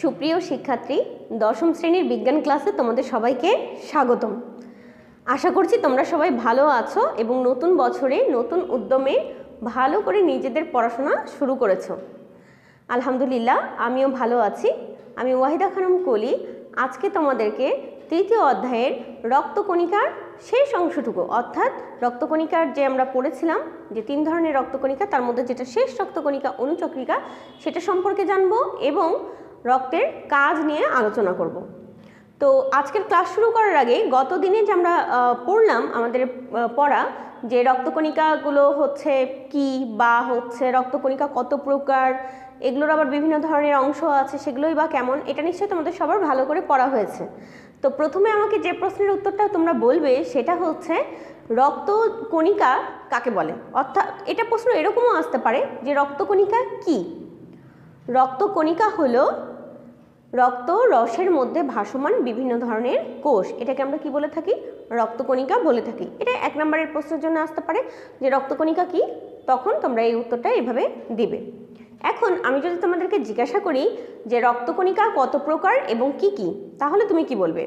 সুপ্রিয় শিক্ষার্থী, দশম শ্রেণির বিজ্ঞান ক্লাসে তোমাদের সবাইকে স্বাগতম। আশা করছি তোমরা সবাই ভালো আছো এবং নতুন বছরে নতুন উদ্যমে ভালো করে নিজেদের পড়াশোনা শুরু করেছ। আলহামদুলিল্লাহ, আমিও ভালো আছি। আমি ওয়াহিদা খানম কলি। আজকে তোমাদেরকে তৃতীয় অধ্যায়ের রক্তকণিকার শেষ অংশটুকু, অর্থাৎ রক্তকণিকার যে আমরা পড়েছিলাম, যে তিন ধরনের রক্তকণিকা, তার মধ্যে যেটা শেষ রক্তকণিকা অনুচক্রিকা, সেটা সম্পর্কে জানব এবং রক্তের কাজ নিয়ে আলোচনা করব। তো আজকের ক্লাস শুরু করার আগে গত দিনে যে আমরা পড়লাম আমাদের পড়া, যে রক্তকণিকাগুলো হচ্ছে কি বা হচ্ছে রক্তকণিকা কত প্রকার, এগুলোর আবার বিভিন্ন ধরনের অংশ আছে, সেগুলোই বা কেমন, এটা নিশ্চয়ই তোমাদের সবার ভালো করে পড়া হয়েছে। তো প্রথমে আমাকে যে প্রশ্নের উত্তরটা তোমরা বলবে সেটা হচ্ছে, রক্তকণিকা কাকে বলে? অর্থাৎ এটা প্রশ্ন এরকমও আসতে পারে যে রক্তকণিকা কি? রক্তকণিকা হলো রক্ত রসের মধ্যে ভাসমান বিভিন্ন ধরনের কোষ। এটাকে আমরা কি বলে থাকি? রক্তকণিকা বলে থাকি। এটা এক নম্বরের প্রশ্নের জন্য আসতে পারে যে রক্তকণিকা কি? তখন তোমরা এই উত্তরটা এভাবে দিবে। এখন আমি যদি তোমাদেরকে জিজ্ঞাসা করি যে রক্তকণিকা কত প্রকার এবং কি কি, তাহলে তুমি কি বলবে?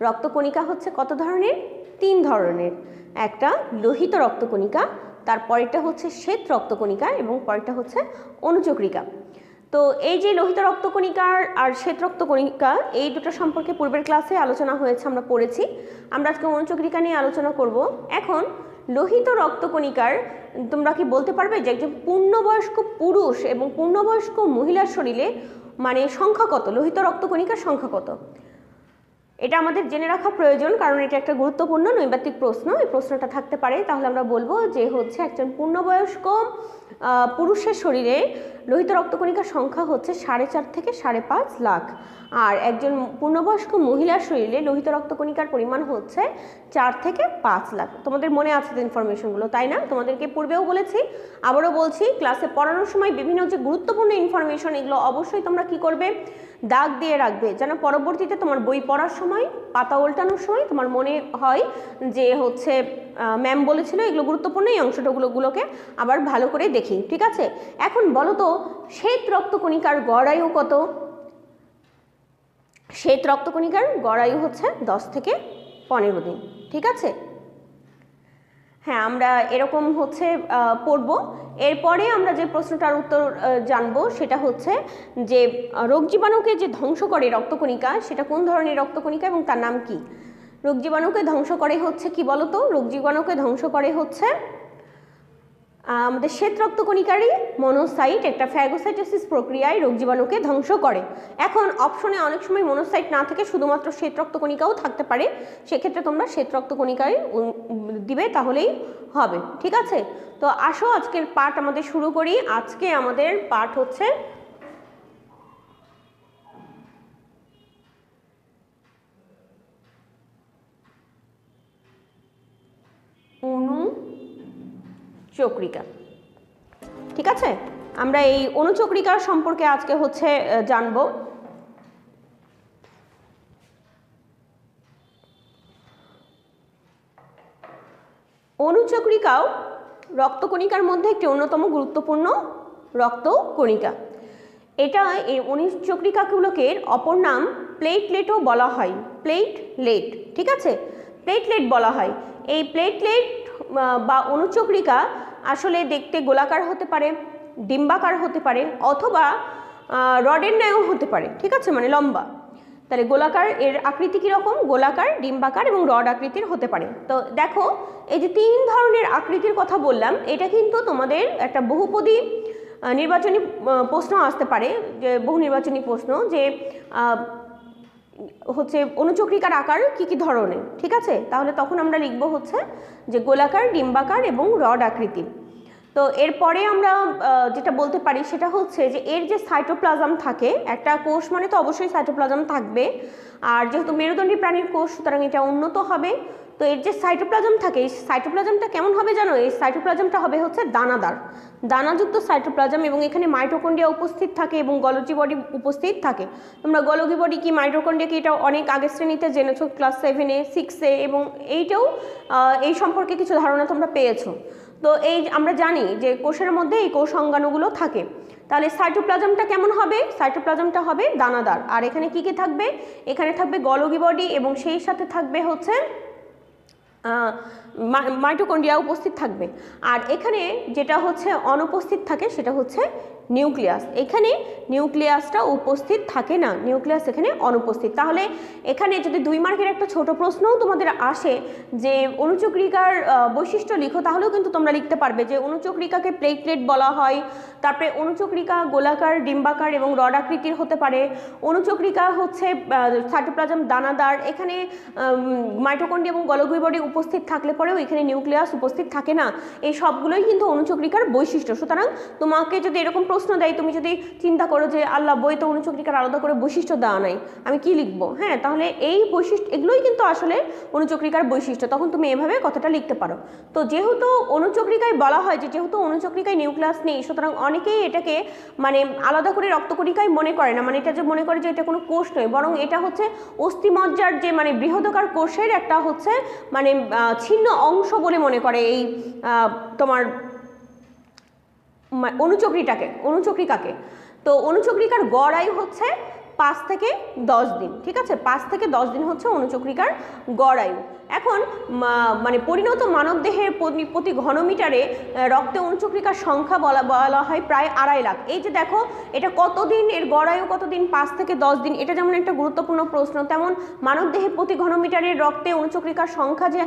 রক্তকণিকা হচ্ছে কত ধরনের? তিন ধরনের। একটা লোহিত রক্তকণিকা, তারপরেরটা হচ্ছে শ্বেত রক্তকণিকা এবং পরেরটা হচ্ছে অনুচক্রিকা। তো এই যে লোহিত রক্তকণিকার আর শ্বেত রক্তকণিকা এই দুটো সম্পর্কে পূর্বের ক্লাসে আলোচনা হয়েছে, আমরা পড়েছি। আমরা আজকে অনুচক্রিকা নিয়ে আলোচনা করব। এখন, লোহিত রক্তকণিকার, তোমরা কি বলতে পারবে যে একজন পূর্ণবয়স্ক পুরুষ এবং পূর্ণবয়স্ক মহিলার শরীরে মানে সংখ্যা কত? লোহিত রক্তকণিকার সংখ্যা কত? এটা আমাদের জেনে রাখা প্রয়োজন, কারণ এটা একটা গুরুত্বপূর্ণ নৈবাত্তিক প্রশ্ন। এই প্রশ্নটা থাকতে পারে। তাহলে আমরা বলব যে হচ্ছে একজন পূর্ণবয়স্ক পুরুষের শরীরে লোহিত রক্তকণিকার সংখ্যা হচ্ছে সাড়ে চার থেকে সাড়ে পাঁচ লাখ। আর একজন পূর্ণবয়স্ক মহিলার শরীরে লোহিত রক্তকণিকার পরিমাণ হচ্ছে চার থেকে পাঁচ লাখ। তোমাদের মনে আছে তো ইনফরমেশনগুলো, তাই না? তোমাদেরকে পূর্বেও বলেছি, আবারও বলছি, ক্লাসে পড়ানোর সময় বিভিন্ন যে গুরুত্বপূর্ণ ইনফরমেশন, এগুলো অবশ্যই তোমরা কি করবে? দাগ দিয়ে রাখবে। যেন পরবর্তীতে তোমার বই পড়ার সময়, পাতা উল্টানোর সময় তোমার মনে হয় যে হচ্ছে ম্যাম বলেছিল এগুলো গুরুত্বপূর্ণ, এই অংশটাগুলোগুলোকে আবার ভালো করে দেখি, ঠিক আছে? এখন বলো তো, শ্বেত রক্তকণিকার গড় আয়ু কত? শ্বেত রক্তকণিকার গড়ায়ু হচ্ছে দশ থেকে পনেরো দিন, ঠিক আছে? হ্যাঁ আমরা এরকম হচ্ছে পড়ব। এরপরে আমরা যে প্রশ্নটার উত্তর জানব সেটা হচ্ছে যে রোগ জীবাণুকে যে ধ্বংস করে রক্তকণিকা, সেটা কোন ধরনের রক্তকণিকা এবং তার নাম কি? রোগ জীবাণুকে ধ্বংস করে হচ্ছে কি বলতো? রোগ জীবাণুকে ধ্বংস করে হচ্ছে আমাদের শ্বেত রক্তকণিকারই মনোসাইট একটা ফ্যাগোসাইটোসিস প্রক্রিয়ায় রোগ জীবাণুকে ধ্বংস করে। এখন অপশনে অনেক সময় মনোসাইট না থেকে শুধুমাত্র শ্বেত রক্তকণিকাও থাকতে পারে। সেক্ষেত্রে তোমরা শ্বেত রক্তকণিকায় দিবে, তাহলেই হবে। ঠিক আছে? তো আসো, আজকের পাঠ আমাদের শুরু করি। আজকে আমাদের পাঠ হচ্ছে অনুচক্রিকা ঠিক আছে? আমরা এই অনুচক্রিকার সম্পর্কে আজকে হচ্ছে জানব। অনুচক্রিকাও রক্তকণিকার মধ্যে একটি অন্যতম গুরুত্বপূর্ণ রক্তকণিকা। এটা এই অনুচক্রিকাগুলোকে অপর নাম প্লেটলেটও বলা হয়। প্লেটলেট, ঠিক আছে? প্লেটলেট বলা হয়। এই প্লেটলেট বা অনুচক্রিকা আসলে দেখতে গোলাকার হতে পারে, ডিম্বাকার হতে পারে, অথবা রডের ন্যায়ও হতে পারে, ঠিক আছে? মানে লম্বা। তাহলে গোলাকার এর আকৃতি কীরকম? গোলাকার, ডিম্বাকার এবং রড আকৃতির হতে পারে। তো দেখো, এই যে তিন ধরনের আকৃতির কথা বললাম, এটা কিন্তু তোমাদের একটা বহুপদী নির্বাচনী প্রশ্ন আসতে পারে, যে বহু নির্বাচনী প্রশ্ন যে হচ্ছে অনুচক্রিকার আকার কি কি ধরনের, ঠিক আছে? তাহলে তখন আমরা লিখব হচ্ছে যে গোলাকার, ডিম্বাকার এবং রড আকৃতি। তো এরপরে আমরা যেটা বলতে পারি সেটা হচ্ছে যে এর যে সাইটোপ্লাজম থাকে, একটা কোষ মানে তো অবশ্যই সাইটোপ্লাজম থাকবে। আর যেহেতু মেরুদণ্ডী প্রাণীর কোষ, সুতরাং এটা উন্নত হবে। তো এর যে সাইটোপ্লাজম থাকে, এই সাইটোপ্লাজমটা কেমন হবে জানো? এই সাইটোপ্লাজমটা হবে হচ্ছে দানাদার। দানাযুক্ত সাইটোপ্লাজম এবং এখানে মাইটোকন্ডিয়া উপস্থিত থাকে এবং গলজি বডি উপস্থিত থাকে। তোমরা গলজি বডি কি মাইটোকন্ডিয়া কি, এটা অনেক আগের শ্রেণীতে জেনেছো ক্লাস সেভেনে সিক্সে এবং এইটাও এই সম্পর্কে কিছু ধারণা তোমরা পেয়েছ। তো এই আমরা জানি যে কোষের মধ্যে এই কোষ অঙ্গাণুগুলো থাকে। তাহলে সাইটোপ্লাজমটা কেমন হবে? সাইটোপ্লাজমটা হবে দানাদার। আর এখানে কি কি থাকবে? এখানে থাকবে গলগি বডি এবং সেই সাথে থাকবে হচ্ছে মাইটোকন্ড্রিয়া উপস্থিত থাকবে। আর এখানে যেটা হচ্ছে অনুপস্থিত থাকে সেটা হচ্ছে নিউক্লিয়াস। এখানে নিউক্লিয়াসটা উপস্থিত থাকে না। নিউক্লিয়াস এখানে অনুপস্থিত। তাহলে এখানে যদি দুই মার্কের একটা ছোট প্রশ্নও তোমাদের আসে যে অনুচক্রিকার বৈশিষ্ট্য লিখো, তাহলেও কিন্তু তোমরা লিখতে পারবে যে অনুচক্রিকাকে প্লেটলেট বলা হয়, তারপরে অনুচক্রিকা গোলাকার, ডিম্বাকার এবং রড আকৃতির হতে পারে, অনুচক্রিকা হচ্ছে সাইটোপ্লাজম দানাদার, এখানে মাইটোকন্ডি এবং গলগুই বডি উপস্থিত থাকলে পরেও এখানে নিউক্লিয়াস উপস্থিত থাকে না। এই সবগুলোই কিন্তু অনুচক্রিকার বৈশিষ্ট্য। সুতরাং তোমাকে যদি এরকম প্রশ্ন দেয়, তুমি যদি চিন্তা করো যে আল্লাহ বই তো অনুচক্রিকার আলাদা করে বৈশিষ্ট্য দেওয়া নাই, আমি কি লিখব? হ্যাঁ তাহলে এই বৈশিষ্ট্য, এগুলোই কিন্তু আসলে অনুচক্রিকার বৈশিষ্ট্য, তখন তুমি এভাবে কথাটা লিখতে পারো। তো যেহেতু অনুচক্রিকায় বলা হয় যে, যেহেতু অনুচক্রিকায় নিউক্লিয়াস নেই, সুতরাং অনেকেই এটাকে মানে আলাদা করে রক্তকণিকায় মনে করে না মানে এটা যে মনে করে যে এটা কোনো কোষ নয়, বরং এটা হচ্ছে অস্থিমজ্জার যে মানে বৃহদকার কোষের একটা হচ্ছে মানে ছিন্ন অংশ বলে মনে করে এই তোমার অনুচক্রিটাকে অনুচক্রিকাকে তো অনুচক্রিকার গড় আয়ু হচ্ছে পাঁচ থেকে দশ দিন, ঠিক আছে? পাঁচ থেকে দশ দিন হচ্ছে অনুচক্রিকার গড় আয়ু। এখন মানে পরিণত মানবদেহের প্রতি ঘনমিটারে রক্তে অনুচক্রিকার সংখ্যা বলা বলা হয় প্রায় আড়াই লাখ। এই যে দেখো, এটা কতদিন, এর গড়ায়ু কতদিন, পাঁচ থেকে দশ দিন, এটা যেমন একটা গুরুত্বপূর্ণ প্রশ্ন, তেমন মানবদেহের প্রতি ঘনমিটারের রক্তে অনুচক্রিকার সংখ্যা যে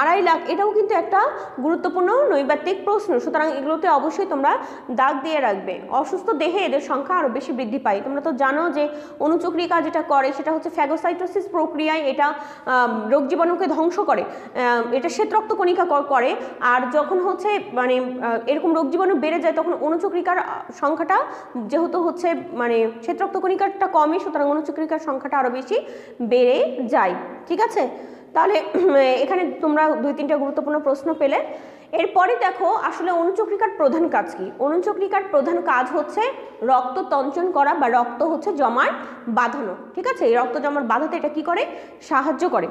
আড়াই লাখ, এটাও কিন্তু একটা গুরুত্বপূর্ণ নৈবাত্তিক প্রশ্ন। সুতরাং এগুলোতে অবশ্যই তোমরা দাগ দিয়ে রাখবে। অসুস্থ দেহে এদের সংখ্যা আরও বেশি বৃদ্ধি পায়। তোমরা তো জানো যে অনুচক্রিকা যেটা করে, সেটা হচ্ছে ফ্যাগোসাইটোসিস প্রক্রিয়ায় এটা রোগ জীবাণুকে ধ্বংস করে। এটা শ্বেত রক্ত কণিকা করে। আর যখন হচ্ছে মানে এরকম রোগ জীবাণু বেড়ে যায়, তখন অনুচক্রিকার সংখ্যাটা যেহেতু হচ্ছে মানে শ্বেত রক্ত কণিকাটা কমই সুতরাং অনুচক্রিকার সংখ্যাটা আরও বেশি বেড়ে যায়। ঠিক আছে? তাহলে, এখানে তোমরা দুই তিনটা গুরুত্বপূর্ণ প্রশ্ন পেলে। এরপরে দেখো, আসলে অনুচক্রিকার প্রধান কাজ কি? অনুচক্রিকার প্রধান কাজ হচ্ছে রক্ত তঞ্চন করা বা রক্ত হচ্ছে জমার বাঁধানো, ঠিক আছে? এই রক্ত জমার বাঁধাতে এটা কি করে? সাহায্য করে।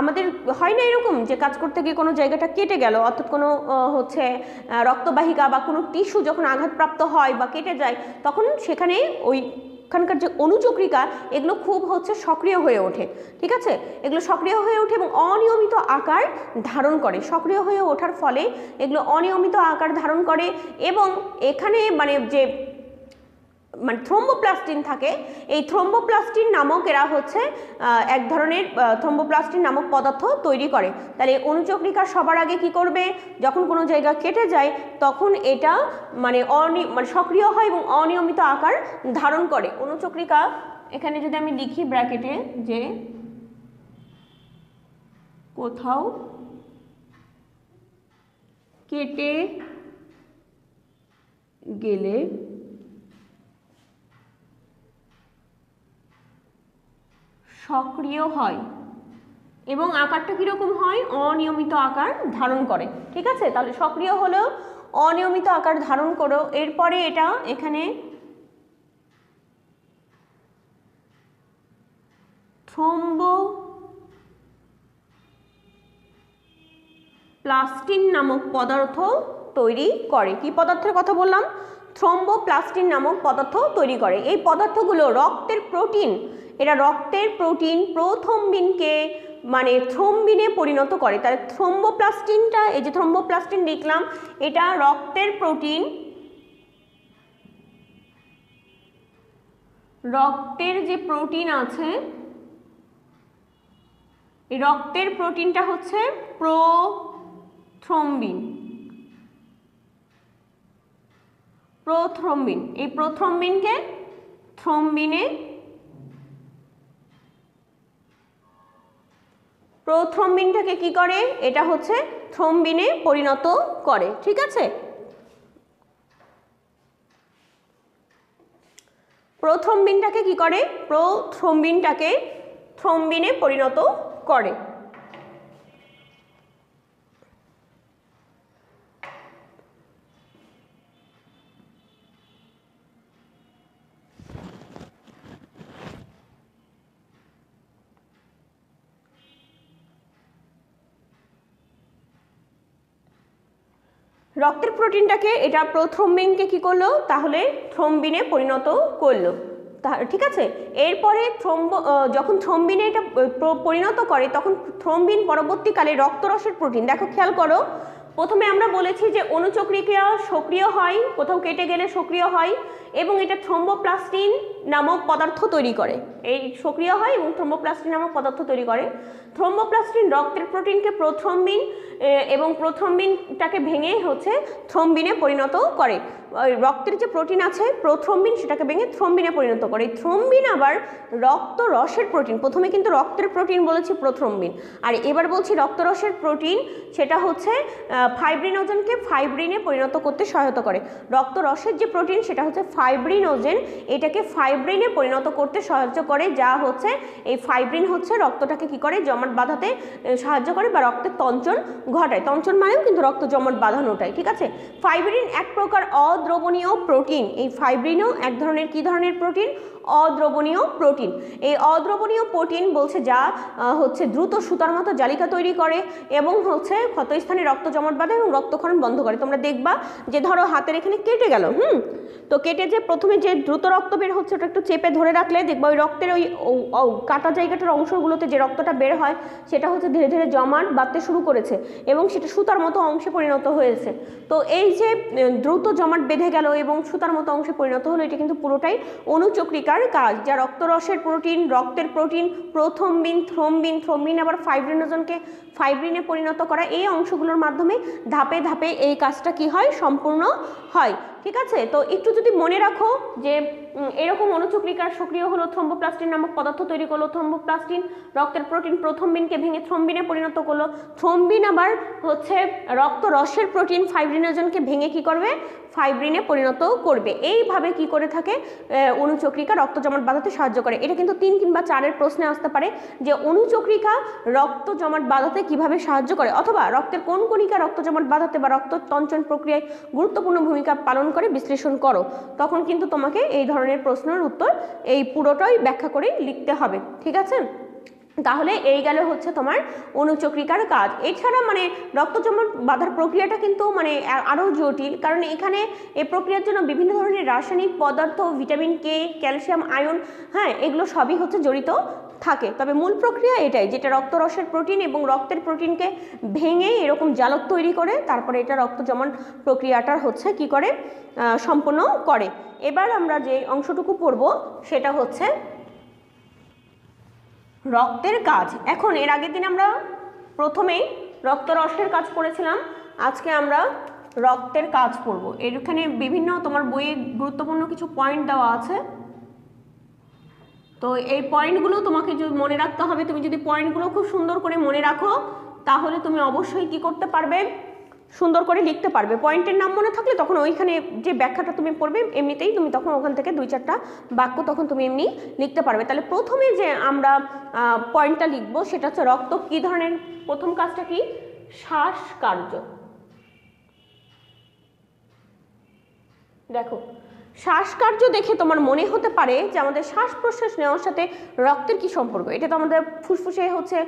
আমাদের হয় না এরকম যে কাজ করতে গিয়ে কোনো জায়গাটা কেটে গেল, অর্থাৎ কোনো হচ্ছে রক্তবাহিকা বা কোনো টিস্যু যখন আঘাতপ্রাপ্ত হয় বা কেটে যায়, তখন সেখানে ওই ওখানকার যে অনুচক্রিকা, এগুলো খুব হচ্ছে সক্রিয় হয়ে ওঠে, ঠিক আছে? এগুলো সক্রিয় হয়ে ওঠে এবং অনিয়মিত আকার ধারণ করে। সক্রিয় হয়ে ওঠার ফলে এগুলো অনিয়মিত আকার ধারণ করে এবং এখানে মানে যে মানে থ্রোম্বোপ্লাস্টিন থাকে। এই থ্রোম্বোপ্লাস্টিন নামক এরা হচ্ছে এক ধরনের থ্রোম্বোপ্লাস্টিন নামক পদার্থ তৈরি করে। তাহলে অনুচক্রিকা সবার আগে কি করবে? যখন কোনো জায়গা কেটে যায়, তখন এটা মানে অনি মানে সক্রিয় হয় এবং অনিয়মিত আকার ধারণ করে। অনুচক্রিকা, এখানে যদি আমি লিখি ব্র্যাকেটে যে কোথাও কেটে গেলে সক্রিয় হয়। এবং আকারটা কীরকম হয়? অনিয়মিত আকার ধারণ করে। ঠিক আছে? তাহলে সক্রিয় হলেও অনিয়মিত আকার ধারণ করো। এরপরে এটা এখানে থ্রম্বো প্লাস্টিন নামক পদার্থ তৈরি করে। কি পদার্থের কথা বললাম? থ্রম্বোপ্লাস্টিন নামক পদার্থ তৈরি করে। এই পদার্থগুলো রক্তের প্রোটিন, এরা রক্তের প্রোটিন প্রথম্বিনকে মানে থ্রম্বিনে পরিণত করে। তাহলে থ্রম্বোপ্লাস্টিনটা, এই যে থ্রম্বোপ্লাস্টিন লিখলাম এটা রক্তের প্রোটিন, রক্তের যে প্রোটিন আছে রক্তের প্রোটিনটা হচ্ছে প্রোথ্রম্বিন। প্রোথ্রম্বিন এই প্রোথ্রম্বিনকে থ্রম্বিনে প্রোথ্রম্বিনটাকে কি করে? এটা হচ্ছে থ্রম্বিনে পরিণত করে। ঠিক আছে? প্রোথ্রম্বিনটাকে কি করে? প্রোথ্রম্বিনটাকে থ্রম্বিনে পরিণত করে। রক্তের প্রোটিনটাকে এটা প্রথ্রম্বিনকে কি করল? তাহলে থ্রম্বিনে পরিণত করল। ঠিক আছে? এরপরে থ্রম্ব যখন থ্রম্বিনে এটা পরিণত করে, তখন থ্রম্বিন পরবর্তীকালে রক্তরসের প্রোটিন। দেখো, খেয়াল করো, প্রথমে আমরা বলেছি যে অনুচক্রিক্রিয়া সক্রিয় হয়, কোথাও কেটে গেলে সক্রিয় হয়। এবং এটা থ্রম্বোপ্লাস্টিন নামক পদার্থ তৈরি করে। এই সক্রিয় হয় এবং থ্রম্বোপ্লাস্টিন নামক পদার্থ তৈরি করে। থ্রম্বোপ্লাস্টিন রক্তের প্রোটিনকে প্রথ্রম্বিন এবং প্রথ্রম্বিনটাকে ভেঙে হচ্ছে থ্রম্বিনে পরিণত করে। রক্তের যে প্রোটিন আছে প্রথ্রম্বিন সেটাকে ভেঙে থ্রম্বিনে পরিণত করে। থ্রম্বিন আবার রক্ত রসের প্রোটিন, প্রথমে কিন্তু রক্তের প্রোটিন বলেছি প্রথ্রম্বিন আর এবার বলছি রক্তরসের প্রোটিন, সেটা হচ্ছে ফাইব্রিনোজেনকে ফাইব্রিনে পরিণত করতে সহায়তা করে। রক্তরসের যে প্রোটিন, সেটা হচ্ছে ফাইব্রিনোজেন এটাকে ফাইব্রিনে পরিণত করতে সাহায্য করে, যা হচ্ছে এই ফাইব্রিন হচ্ছে রক্তটাকে কি করে? জমাট বাঁধাতে সাহায্য করে বা রক্তের তঞ্চন ঘটায়। তঞ্চন মানেও কিন্তু রক্ত জমাট বাঁধানোটাই, ঠিক আছে? ফাইব্রিন এক প্রকার অদ্রবণীয় প্রোটিন এই ফাইব্রিনও এক ধরনের কি ধরনের প্রোটিন অদ্রবণীয় প্রোটিন এই অদ্রবণীয় প্রোটিন বলছে যা হচ্ছে দ্রুত সুতার মতো জালিকা তৈরি করে এবং হচ্ছে ক্ষতস্থানে রক্ত জমাট বাঁধে এবং রক্তক্ষরণ বন্ধ করে। তোমরা দেখবা যে ধরো হাতের এখানে কেটে গেল, হুম? তো কেটে যে প্রথমে যে দ্রুত রক্ত বের হচ্ছে, ওটা একটু চেপে ধরে রাখলে দেখবা ওই রক্তের ওই কাটা জায়গাটার অংশগুলোতে যে রক্তটা বের হয়, সেটা হচ্ছে ধীরে ধীরে জমাট বাঁধতে শুরু করেছে এবং সেটা সুতার মতো অংশে পরিণত হয়েছে। তো এই যে দ্রুত জমাট বেঁধে গেল এবং সুতার মতো অংশে পরিণত হলো, এটা কিন্তু পুরোটাই অনুচক্রিকার কাজ, যা রক্তরসের প্রোটিন, রক্তের প্রোটিন, প্রথম্বিন, থ্রম্বিন থ্রম্বিন, আবার ফাইব্রিনোজনকে, ফাইব্রিনে পরিণত করা এই অংশগুলোর মাধ্যমে ধাপে ধাপে এই কাজটা কি হয়, সম্পূর্ণ হয়। ঠিক আছে? তো একটু যদি মনে রাখো যে এরকম অনুচক্রিকার সক্রিয় হলো থ্রম্বোপ্লাস্টিন নামক পদার্থ তৈরি করল থ্রম্বোপ্লাস্টিন, রক্তের প্রোটিন প্রথম্বিনকে ভেঙে থ্রম্বিনে পরিণত করল। থ্রম্বিন আবার হচ্ছে রক্ত রসের প্রোটিন ফাইব্রিনোজনকে ভেঙে কি করবে? ফাইব্রিনে পরিণত করবে। এইভাবে কি করে থাকে? অনুচক্রিকা রক্ত জমাট বাঁধাতে সাহায্য করে। এটা কিন্তু তিন কিংবা চারের প্রশ্নে আসতে পারে যে অনুচক্রিকা রক্ত জমাট বাঁধাতে কীভাবে সাহায্য করে? অথবা রক্তের কোন কণিকা রক্ত জমাট বাঁধাতে বা রক্ত তঞ্চন প্রক্রিয়ায় গুরুত্বপূর্ণ ভূমিকা পালন করে? বিশ্লেষণ করো। তখন কিন্তু তোমাকে এই ধরনের প্রশ্নের উত্তর এই পুরোটাই ব্যাখ্যা করেই লিখতে হবে, ঠিক আছে? তাহলে এই গেল হচ্ছে তোমার অনুচক্রিকার কাজ। এছাড়া মানে রক্ত জমাট বাঁধার প্রক্রিয়াটা কিন্তু মানে আরও জটিল, কারণ এখানে এই প্রক্রিয়ার জন্য বিভিন্ন ধরনের রাসায়নিক পদার্থ, ভিটামিন কে, ক্যালসিয়াম, আয়ন হ্যাঁ এগুলো সবই হচ্ছে জড়িত। থাকে। তবে মূল প্রক্রিয়া এটাই যেটা রক্তরসের প্রোটিন এবং রক্তের প্রোটিনকে ভেঙে এরকম জালক তৈরি করে, তারপরে এটা রক্ত জমাট প্রক্রিয়াটার হচ্ছে কি করে? সম্পন্ন করে। এবার আমরা যে অংশটুকু পড়ব, সেটা হচ্ছে রক্তের কাজ। এখন এর আগের দিন আমরা প্রথমেই রক্তরসের কাজ করেছিলাম আজকে আমরা রক্তের কাজ করব এখানে বিভিন্ন তোমার বইয়ে গুরুত্বপূর্ণ কিছু পয়েন্ট দেওয়া আছে। তো এই পয়েন্টগুলো তোমাকে যদি মনে রাখতে হবে, তুমি যদি পয়েন্টগুলো খুব সুন্দর করে মনে রাখো, তাহলে তুমি অবশ্যই কি করতে পারবে? সুন্দর করে লিখতে পারবে। পয়েন্টের নাম মনে থাকলে তখন ওইখানে যে ব্যাখ্যাটা তুমি পড়বে, এমনিতেই তুমি তখন ওখান থেকে দুই চারটা বাক্য তখন তুমি এমনি লিখতে পারবে। তাহলে প্রথমে যে আমরা পয়েন্টটা লিখব, সেটা হচ্ছে রক্ত কী ধরনের? প্রথম কাজটা কি? শ্বাস কার্য দেখো শ্বাসকার্য দেখে তোমার মনে হতে পারে যে আমাদের শ্বাস প্রশ্বাস নেওয়ার সাথে রক্তের কি সম্পর্ক? এটা তো আমাদের ফুসফুসে হচ্ছে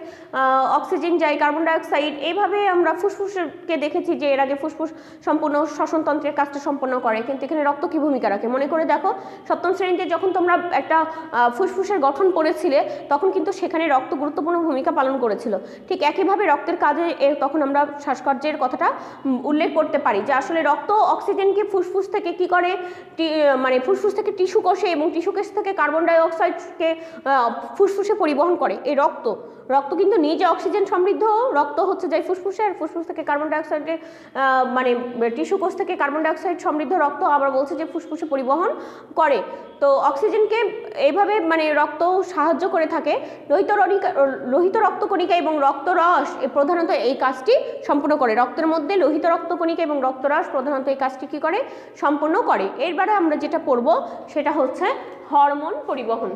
অক্সিজেন যায় কার্বন ডাইঅক্সাইড এইভাবে আমরা ফুসফুসকে দেখেছি যে এর আগে ফুসফুস সম্পূর্ণ শ্বসনতন্ত্রের কাজটা সম্পন্ন করে, কিন্তু এখানে রক্ত কি ভূমিকা রাখে? মনে করে দেখো, সপ্তম শ্রেণীতে যখন তোমরা একটা ফুসফুসের গঠন পড়েছিলে তখন কিন্তু সেখানে রক্ত গুরুত্বপূর্ণ ভূমিকা পালন করেছিল। ঠিক একইভাবে রক্তের কাজে তখন আমরা শ্বাসকার্যের কথাটা উল্লেখ করতে পারি যে আসলে রক্ত অক্সিজেনকে ফুসফুস থেকে কি করে মানে ফুসফুস থেকে টিস্যু কষে এবং টিস্যু কোষ থেকে কার্বন ডাই অক্সাইডকে ফুসফুসে পরিবহন করে এই রক্ত। রক্ত কিন্তু নিজে অক্সিজেন সমৃদ্ধ, রক্ত হচ্ছে যায় ফুসফুসে আর ফুসফুস থেকে কার্বন ডাইঅক্সাইডে মানে টিস্যু কোষ থেকে কার্বন ডাইঅক্সাইড সমৃদ্ধ রক্ত আবার বলছে যে ফুসফুসে পরিবহন করে। তো অক্সিজেনকে এইভাবে মানে রক্ত সাহায্য করে থাকে। লোহিত রণিকা লোহিত রক্তকণিকা এবং রক্তরস প্রধানত এই কাজটি সম্পূর্ণ করে। রক্তের মধ্যে লোহিত রক্তকণিকা এবং রক্তরস প্রধানত এই কাজটি কী করে? সম্পূর্ণ করে। এরবারে আমরা যেটা পড়ব সেটা হচ্ছে হরমোন পরিবহন।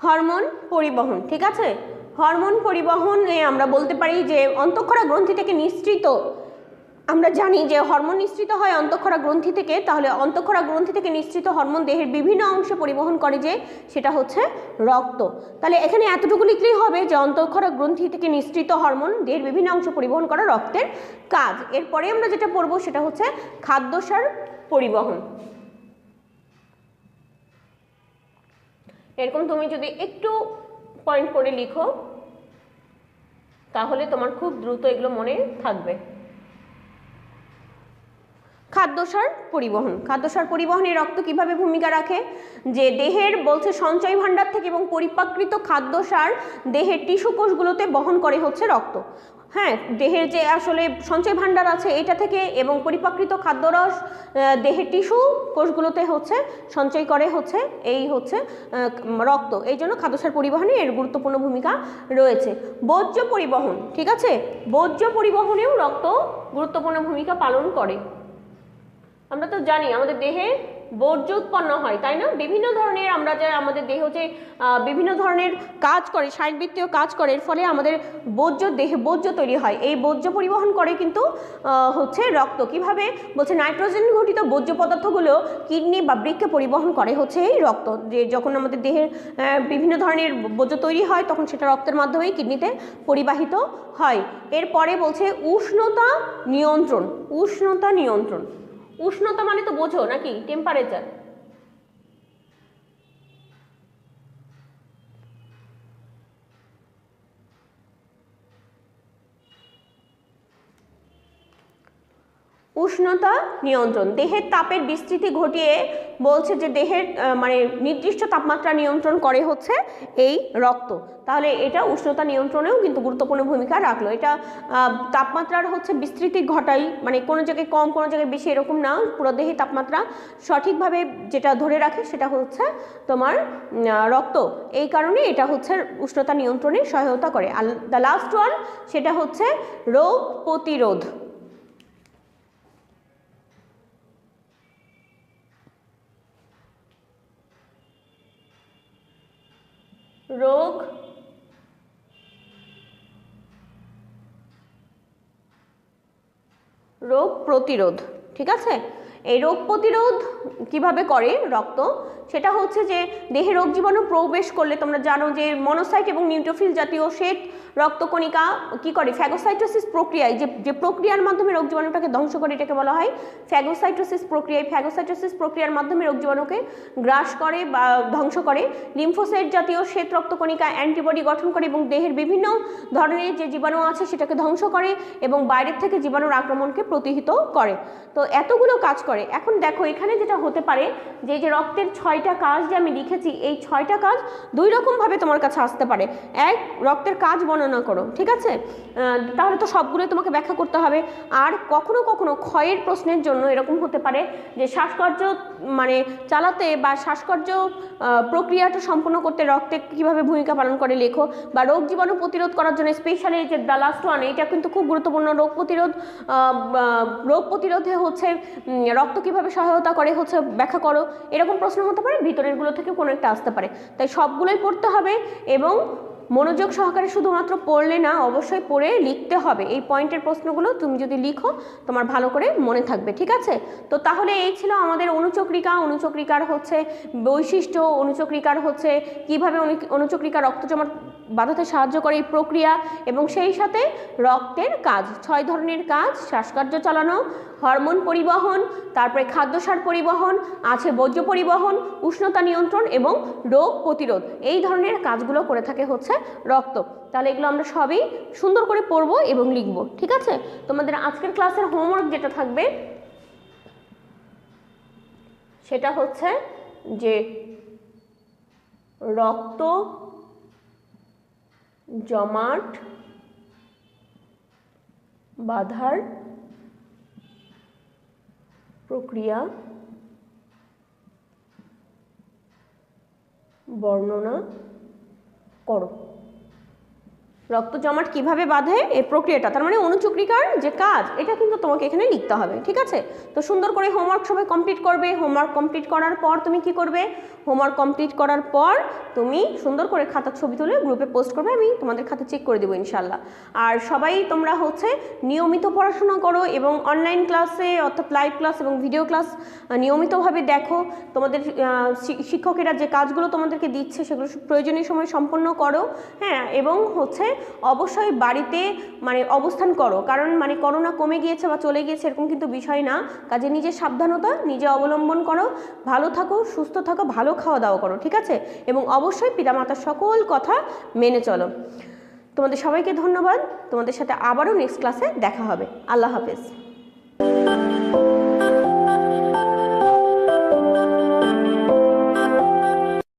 হরমোন পরিবহন, ঠিক আছে? হরমোন পরিবহনে আমরা বলতে পারি যে অন্তঃক্ষরা গ্রন্থি থেকে নিঃসৃত আমরা জানি যে হরমোন নিঃসৃত হয় অন্তঃক্ষরা গ্রন্থি থেকে, তাহলে অন্তঃক্ষরা গ্রন্থি থেকে নিঃসৃত হরমোন দেহের বিভিন্ন অংশে পরিবহন করে যে সেটা হচ্ছে রক্ত। তাহলে এখানে এতটুকু লিখলেই হবে যে অন্তঃক্ষরা গ্রন্থি থেকে নিঃসৃত হরমোন দেহের বিভিন্ন অংশ পরিবহন করা রক্তের কাজ। এরপরে আমরা যেটা পড়ব সেটা হচ্ছে খাদ্যসার পরিবহন। এরকম তুমি যদি একটু পয়েন্ট করে লিখো, তাহলে তোমার খুব দ্রুত এগুলো মনে থাকবে। খাদ্যসার পরিবহন। খাদ্যসার পরিবহনে রক্ত কীভাবে ভূমিকা রাখে? যে দেহের, বলছে সঞ্চয় ভাণ্ডার থেকে এবং পরিপাকৃত খাদ্যসার দেহের টিস্যু কোষগুলোতে বহন করে হচ্ছে রক্ত। হ্যাঁ দেহের যে আসলে সঞ্চয় ভাণ্ডার আছে এটা থেকে এবং পরিপাকৃত খাদ্যরস দেহের টিস্যু কোষগুলোতে হচ্ছে সঞ্চয় করে হচ্ছে, এই হচ্ছে রক্ত। এই জন্য খাদ্যসার পরিবহনে এর গুরুত্বপূর্ণ ভূমিকা রয়েছে। বর্জ্য পরিবহন, ঠিক আছে? বর্জ্য পরিবহনেও রক্ত গুরুত্বপূর্ণ ভূমিকা পালন করে। আমরা তো জানি, আমাদের দেহে বর্জ্য উৎপন্ন হয়, তাই না? বিভিন্ন ধরনের আমরা যে, আমাদের দেহ যে বিভিন্ন ধরনের কাজ করে শারীরবৃত্তীয় কাজ করে, এর ফলে আমাদের বর্জ্য, দেহে বর্জ্য তৈরি হয়। এই বর্জ্য পরিবহন করে কিন্তু হচ্ছে রক্ত। কীভাবে? বলছে নাইট্রোজেন ঘটিত বর্জ্য পদার্থগুলো কিডনি বা বৃক্ষে পরিবহন করে হচ্ছে এই রক্ত। যে, যখন আমাদের দেহের বিভিন্ন ধরনের বর্জ্য তৈরি হয়, তখন সেটা রক্তের মাধ্যমেই কিডনিতে পরিবাহিত হয়। এরপরে বলছে উষ্ণতা নিয়ন্ত্রণ উষ্ণতা নিয়ন্ত্রণ। উষ্ণতা মানে তো বোঝো নাকি টেম্পারেচার উষ্ণতা নিয়ন্ত্রণ। দেহের তাপের বিস্তৃতি ঘটিয়ে বলছে যে দেহের মানে নির্দিষ্ট তাপমাত্রা নিয়ন্ত্রণ করে হচ্ছে এই রক্ত। তাহলে এটা উষ্ণতা নিয়ন্ত্রণেও কিন্তু গুরুত্বপূর্ণ ভূমিকা রাখল। এটা তাপমাত্রার হচ্ছে বিস্তৃতি ঘটাই মানে কোনো জায়গায় কম, কোনো জায়গায় বেশি এরকম না। পুরো দেহে তাপমাত্রা সঠিকভাবে যেটা ধরে রাখে সেটা হচ্ছে তোমার রক্ত। এই কারণে এটা হচ্ছে উষ্ণতা নিয়ন্ত্রণে সহায়তা করে। আর দ্য লাস্ট ওয়ান সেটা হচ্ছে রোগ প্রতিরোধ। রোগ রোগ প্রতিরোধ, ঠিক আছে? এই রোগ প্রতিরোধ কীভাবে করে রক্ত? সেটা হচ্ছে যে দেহে রোগ জীবাণু প্রবেশ করলে তোমরা জানো যে মনোসাইট এবং নিউট্রোফিল জাতীয় শ্বেত রক্তকণিকা কি করে? ফ্যাগোসাইটোসিস প্রক্রিয়ায় যে যে প্রক্রিয়ার মাধ্যমে রোগ জীবাণুটাকে ধ্বংস করে এটাকে বলা হয় ফ্যাগোসাইটোসিস প্রক্রিয়ায় ফ্যাগোসাইটোসিস প্রক্রিয়ার মাধ্যমে রোগ জীবাণুকে গ্রাস করে বা ধ্বংস করে। লিম্ফোসাইট জাতীয় শ্বেত রক্তকণিকা অ্যান্টিবডি গঠন করে এবং দেহের বিভিন্ন ধরনের যে জীবাণু আছে সেটাকে ধ্বংস করে এবং বাইরের থেকে জীবাণুর আক্রমণকে প্রতিহিত করে। তো এতগুলো কাজ করে। এখন দেখো, এখানে যেটা হতে পারে, যে যে রক্তের ছয়টা কাজ যে আমি লিখেছি, এই ছয়টা কাজ দুই রকমভাবে তোমার কাছে আসতে পারে। এক, রক্তের কাজ বর্ণনা করো, ঠিক আছে? তাহলে তো সবগুলোই তোমাকে ব্যাখ্যা করতে হবে। আর কখনো কখনো ক্ষয়ের প্রশ্নের জন্য এরকম হতে পারে যে শ্বাসকর্য মানে চালাতে বা শ্বাসকর্য প্রক্রিয়াটা সম্পন্ন করতে রক্তে কীভাবে ভূমিকা পালন করে লেখো বা রোগ জীবাণু প্রতিরোধ করার জন্য স্পেশালি যে দ্য লাস্ট ওয়ান এটা কিন্তু খুব গুরুত্বপূর্ণ। রোগ প্রতিরোধ রোগ প্রতিরোধে হচ্ছে রক্ত কীভাবে সহায়তা করে হচ্ছে ব্যাখ্যা করো। এরকম প্রশ্ন হতে পারে, ভিতরেরগুলো থেকে কোনো একটা আসতে পারে। তাই সবগুলোই পড়তে হবে এবং মনোযোগ সহকারে শুধুমাত্র পড়লে না, অবশ্যই পড়ে লিখতে হবে। এই পয়েন্টের প্রশ্নগুলো তুমি যদি লিখো, তোমার ভালো করে মনে থাকবে, ঠিক আছে? তো তাহলে এই ছিল আমাদের অনুচক্রিকা। অনুচক্রিকার হচ্ছে বৈশিষ্ট্য, অনুচক্রিকার হচ্ছে কীভাবে অনুচক্রিকা রক্ত জমা বাধাতে সাহায্য করে এই প্রক্রিয়া এবং সেই সাথে রক্তের কাজ, ছয় ধরনের কাজ, শ্বাসকার্য চালানো হরমোন পরিবহন, তারপরে খাদ্যসার পরিবহন, আছে বর্জ্য পরিবহন, উষ্ণতা নিয়ন্ত্রণ এবং রোগ প্রতিরোধ। এই ধরনের কাজগুলো করে থাকে হচ্ছে রক্ত। তাহলে এগুলো আমরা সবই সুন্দর করে পড়ব এবং লিখব, ঠিক আছে? তোমাদের আজকের ক্লাসের হোমওয়ার্ক যেটা থাকবে, সেটা হচ্ছে যে রক্ত জমাট বাধার প্রক্রিয়া বর্ণনা করো। রক্ত জমাট কীভাবে বাঁধে? এই প্রক্রিয়াটা, তার মানে অনুচক্রিকার যে কাজ, এটা কিন্তু তোমাকে এখানে লিখতে হবে, ঠিক আছে? তো সুন্দর করে হোমওয়ার্ক সবাই কমপ্লিট করবে। হোমওয়ার্ক কমপ্লিট করার পর তুমি কি করবে? হোমওয়ার্ক কমপ্লিট করার পর তুমি সুন্দর করে খাতার ছবি তুলে গ্রুপে পোস্ট করবে, আমি তোমাদের খাতা চেক করে দেবো ইনশাল্লাহ আর সবাই তোমরা হচ্ছে নিয়মিত পড়াশোনা করো এবং অনলাইন ক্লাসে অর্থাৎ লাইভ ক্লাস এবং ভিডিও ক্লাস নিয়মিতভাবে দেখো। তোমাদের শিক্ষকেরা যে কাজগুলো তোমাদেরকে দিচ্ছে, সেগুলো প্রয়োজনীয় সময় সম্পন্ন করো হ্যাঁ? এবং হচ্ছে অবশ্যই বাড়িতে মানে অবস্থান করো। কারণ মানে করোনা কমে গিয়েছে বা চলে গিয়েছে এরকম কিন্তু বিষয় না। কাজে নিজের সাবধানতা, নিজে অবলম্বন করো, ভালো থাকো, সুস্থ থাকো, ভালো খাওয়া দাওয়া করো, ঠিক আছে? এবং অবশ্যই পিতামাতার সকল কথা মেনে চলো। তোমাদের সবাইকে ধন্যবাদ। তোমাদের সাথে আবারও নেক্সট ক্লাসে দেখা হবে। আল্লাহ হাফেজ।